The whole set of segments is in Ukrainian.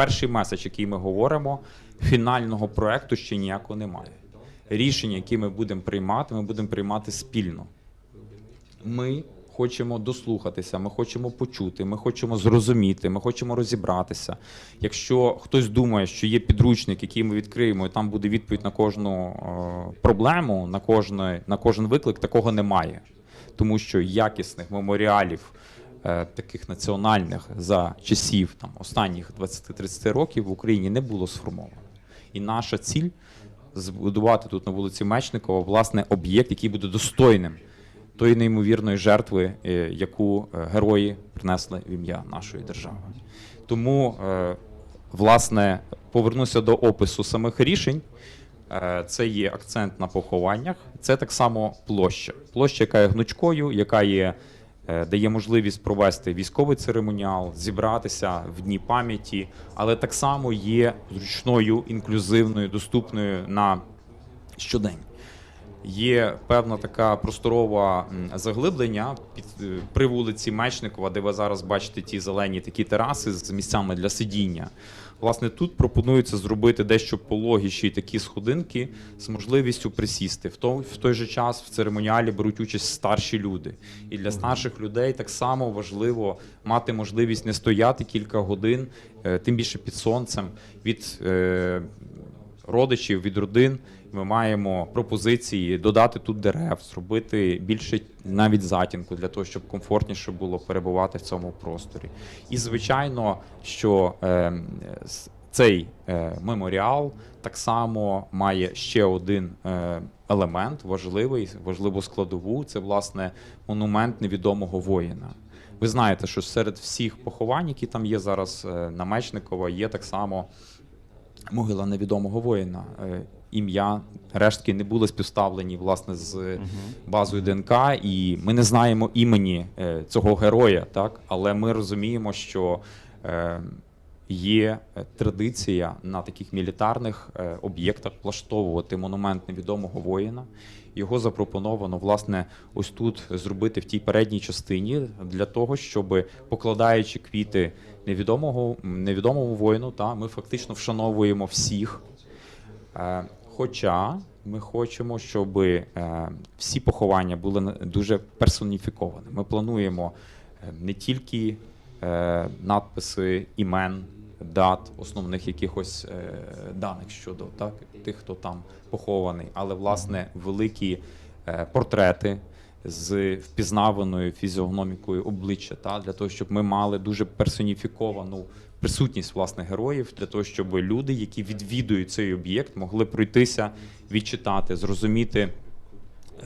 перший меседж, який ми говоримо, фінального проекту ще ніякого немає. Рішення, які ми будемо приймати, ми будемо приймати спільно. Ми хочемо дослухатися, ми хочемо почути, ми хочемо зрозуміти, ми хочемо розібратися. Якщо хтось думає, що є підручник, який ми відкриємо, і там буде відповідь на кожну е, проблему, на кожне, на кожен виклик, такого немає. Тому що якісних меморіалів, таких національних за часів там, останніх 20-30 років в Україні не було сформовано. І наша ціль збудувати тут на вулиці Мечникова власне об'єкт, який буде достойним тої неймовірної жертви, е, яку е, герої принесли в ім'я нашої держави. Тому, е, власне, повернуся до опису самих рішень. Е, Це є акцент на похованнях. Це так само площа. Площа, яка є гнучкою, яка є, е, дає можливість провести військовий церемоніал, зібратися в дні пам'яті, але так само є зручною, інклюзивною, доступною на щодень. Є певна така просторова заглиблення під е, при вулиці Мечникова, де ви зараз бачите ті зелені такі тераси з місцями для сидіння. Власне, тут пропонується зробити дещо пологіші такі сходинки з можливістю присісти. В той, в той же час в церемоніалі беруть участь старші люди. І для старших людей так само важливо мати можливість не стояти кілька годин, е, тим більше під сонцем, від е, родичів, від родин. Ми маємо пропозиції додати тут дерев, зробити більше навіть затінку для того, щоб комфортніше було перебувати в цьому просторі. І звичайно, що е, цей е, меморіал так само має ще один е, елемент важливий, важливу складову. Це власне монумент невідомого воїна. Ви знаєте, що серед всіх поховань, які там є зараз е, на Мечникова, є так само могила невідомого воїна. Е, Ім'я рештки не були співставлені власне з базою ДНК, і ми не знаємо імені е, цього героя, так але ми розуміємо, що е, є е, традиція на таких мілітарних е, об'єктах влаштовувати монумент невідомого воїна. Його запропоновано власне ось тут зробити в тій передній частині для того, щоб покладаючи квіти невідомого невідомому воїну, та ми фактично вшановуємо всіх. Е, Хоча ми хочемо, щоб всі поховання були дуже персоніфіковані. Ми плануємо не тільки надписи імен, дат, основних якихось е, даних щодо так, тих, хто там похований, але власне великі е, портрети з впізнаваною фізіогномікою обличчя, та, для того, щоб ми мали дуже персоніфіковану присутність власне героїв, для того, щоб люди, які відвідують цей об'єкт, могли пройтися, відчитати, зрозуміти,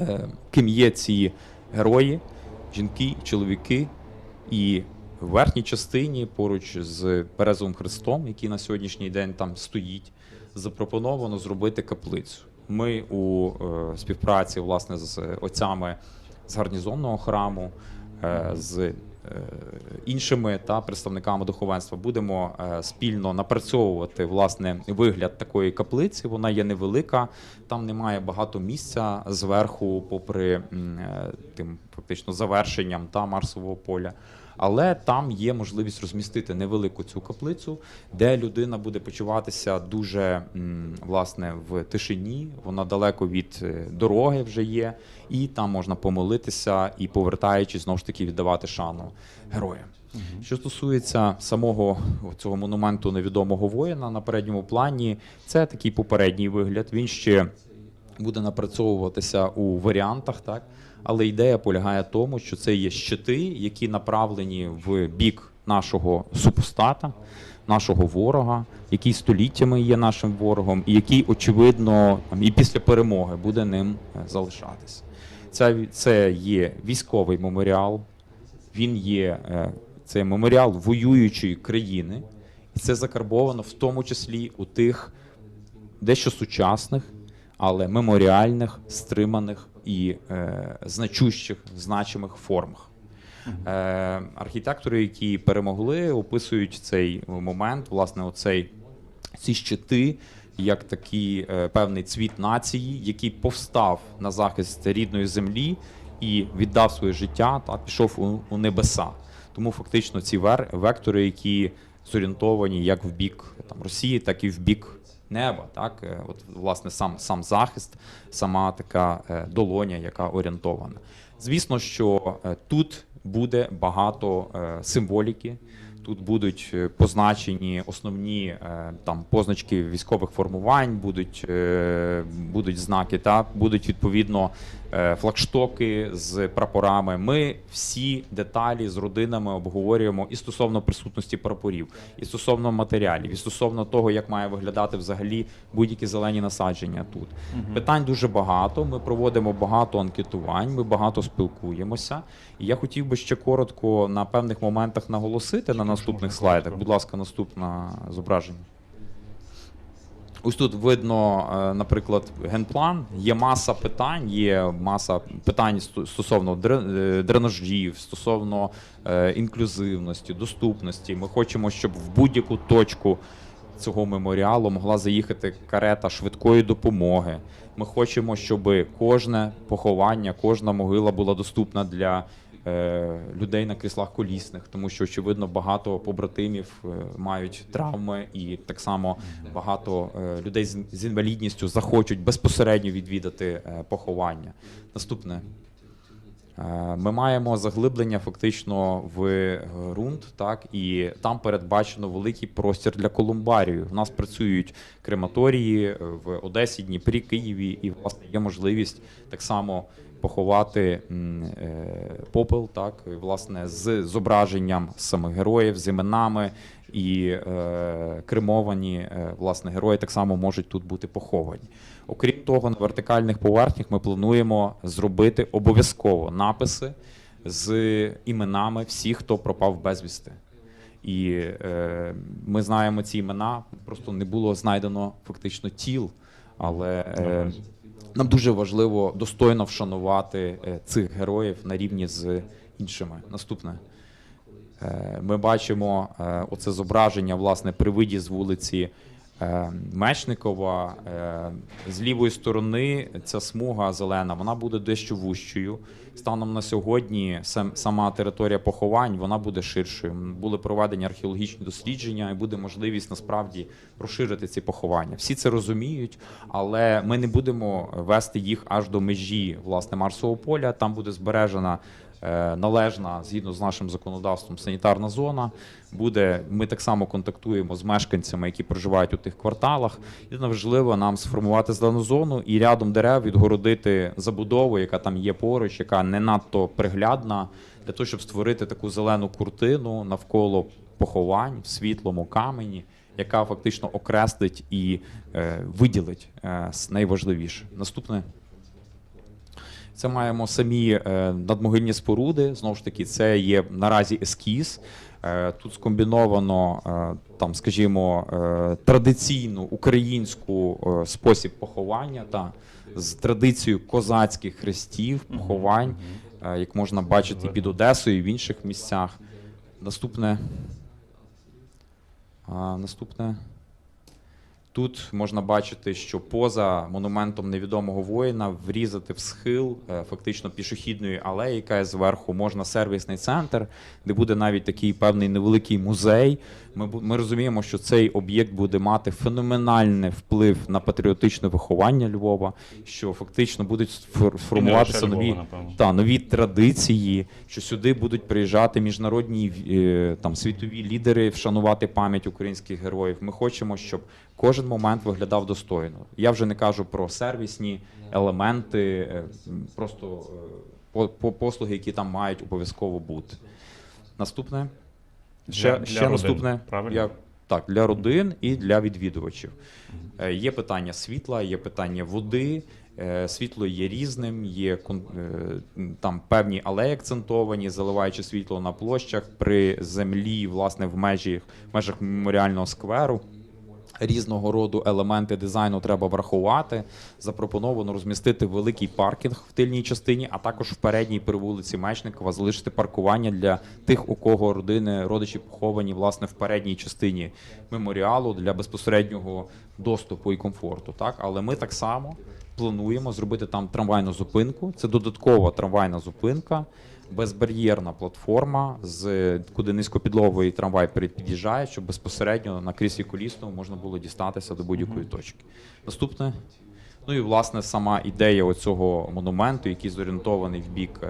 е, ким є ці герої, жінки, чоловіки, і в верхній частині, поруч з Березовим Христом, який на сьогоднішній день там стоїть, запропоновано зробити каплицю. Ми у е, співпраці власне з отцями з гарнізонного храму, е, з е, іншими та представниками духовенства будемо е, спільно напрацьовувати власне вигляд такої каплиці. Вона є невелика, там немає багато місця зверху, попри е, тим фактично завершенням та Марсового поля. Але там є можливість розмістити невелику цю каплицю, де людина буде почуватися дуже власне в тишині. Вона далеко від е, дороги вже є, і там можна помолитися і повертаючись знову ж таки віддавати шану героям. Що стосується самого цього монументу невідомого воїна на передньому плані, це такий попередній вигляд. Він ще буде напрацьовуватися у варіантах, так але ідея полягає в тому, що це є щити, які направлені в бік нашого супостата, нашого ворога, який століттями є нашим ворогом, і який, очевидно, і після перемоги буде ним е, залишатися. Це, це є військовий меморіал, він є е, це меморіал воюючої країни, і це закарбовано в тому числі у тих дещо сучасних, але меморіальних, стриманих і е, значущих, значимих формах. Е, архітектори, які перемогли, описують цей момент, власне, оцей ці щити, як такий е, певний цвіт нації, який повстав на захист рідної землі і віддав своє життя та пішов у, у небеса. Тому фактично ці вер, вектори, які зорієнтовані як в бік там, Росії, так і в бік неба. Так? Е, От, власне, сам, сам захист, сама така е, долоня, яка орієнтована. Звісно, що е, тут буде багато символіки. Тут будуть позначені основні там позначки військових формувань, будуть, будуть знаки, та будуть відповідно флагштоки з прапорами. Ми всі деталі з родинами обговорюємо і стосовно присутності прапорів, і стосовно матеріалів, і стосовно того, як має виглядати взагалі будь-які зелені насадження тут. Питань дуже багато. Ми проводимо багато анкетувань, ми багато спілкуємося. І я хотів би ще коротко на певних моментах наголосити на наступних слайдах. Будь ласка, наступне зображення. Ось тут видно, е, наприклад, генплан. Є маса питань, є маса питань стосовно е, дренажів, стосовно е, інклюзивності, доступності. Ми хочемо, щоб в будь-яку точку цього меморіалу могла заїхати карета швидкої допомоги. Ми хочемо, щоб кожне поховання, кожна могила була доступна для людей на кріслах колісних, тому що очевидно багато побратимів е, мають травми, і так само багато е, людей з, інвалідністю захочуть безпосередньо відвідати е, поховання. Наступне. Е, Ми маємо заглиблення фактично в ґрунт, так і там передбачено великий простір для колумбарію. У нас працюють крематорії е, в Одесі, Дніпрі, Києві, і власне є можливість так само поховати е, попел, так власне з зображенням самих героїв, з іменами. І е, кремовані е, власне герої так само можуть тут бути поховані. Окрім того, на вертикальних поверхнях ми плануємо зробити обов'язково написи з іменами всіх, хто пропав безвісти. І е, ми знаємо ці імена, просто не було знайдено фактично тіл, але е, нам дуже важливо достойно вшанувати е, цих героїв на рівні з іншими. Наступне. Е, Ми бачимо е, оце зображення власне при виді з вулиці Мечникова. Е, З лівої сторони ця смуга зелена, вона буде дещо вущою. Станом на сьогодні сама територія поховань вона буде ширшою. Були проведені археологічні дослідження, і буде можливість насправді розширити ці поховання. Всі це розуміють, але ми не будемо вести їх аж до межі власне Марсового поля. Там буде збережена е, належна згідно з нашим законодавством санітарна зона. Буде ми так само контактуємо з мешканцями, які проживають у тих кварталах. І важливо нам сформувати зелену зону і рядом дерев відгородити забудову, яка там є поруч, яка не надто приглядна, для того, щоб створити таку зелену куртину навколо поховань в світлому камені. Яка фактично окреслить і е, виділить е, найважливіше. Наступне це маємо самі е, надмогильні споруди. Знову ж таки, це є наразі ескіз. Е, Тут скомбіновано е, там, скажімо, традиційну українську спосіб поховання та з традицією козацьких хрестів, поховань, як можна бачити під Одесою і в інших місцях. Наступне. Наступне. Тут можна бачити, що поза монументом невідомого воїна врізати в схил е, фактично пішохідної алеї, яка є зверху, можна сервісний центр, де буде навіть такий певний невеликий музей. Ми, ми розуміємо, що цей об'єкт буде мати феноменальний вплив на патріотичне виховання Львова, що фактично будуть формуватися нові, Львова, та, нові традиції, що сюди будуть приїжджати міжнародні е, там світові лідери вшанувати пам'ять українських героїв. Ми хочемо, щоб кожен момент виглядав достойно. Я вже не кажу про сервісні елементи, е, просто е, по, по послуги, які там мають обов'язково бути. Наступне. Ще, Для- ще родин, наступне. правильно? Я, так, для родин і для відвідувачів. Е, Є питання світла, є питання води. Е, Світло є різним, є кон- е, там певні алеї акцентовані, заливаючи світло на площах при землі, власне, в межі в межах меморіального скверу. Різного роду елементи дизайну треба врахувати. Запропоновано розмістити великий паркінг в тильній частині, а також в передній при вулиці Мечникова залишити паркування для тих, у кого родини родичі поховані власне в передній частині меморіалу для безпосереднього доступу і комфорту. Так, але ми так само плануємо зробити там трамвайну зупинку. Це додаткова трамвайна зупинка. безбар'єрна платформа, з куди низькопідловий трамвай під'їжджає, щоб безпосередньо на кріслі колісному можна було дістатися до будь-якої точки. Наступне. Ну і власне сама ідея оцього монументу, який зорієнтований в бік е,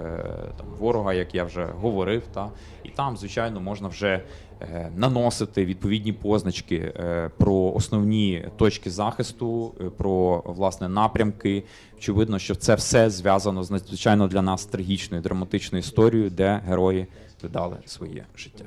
там, ворога, як я вже говорив. Та і там, звичайно, можна вже е, наносити відповідні позначки е, про основні точки захисту, про власне напрямки. Очевидно, що це все зв'язано з надзвичайно для нас трагічною драматичною історією, де герої віддали своє життя.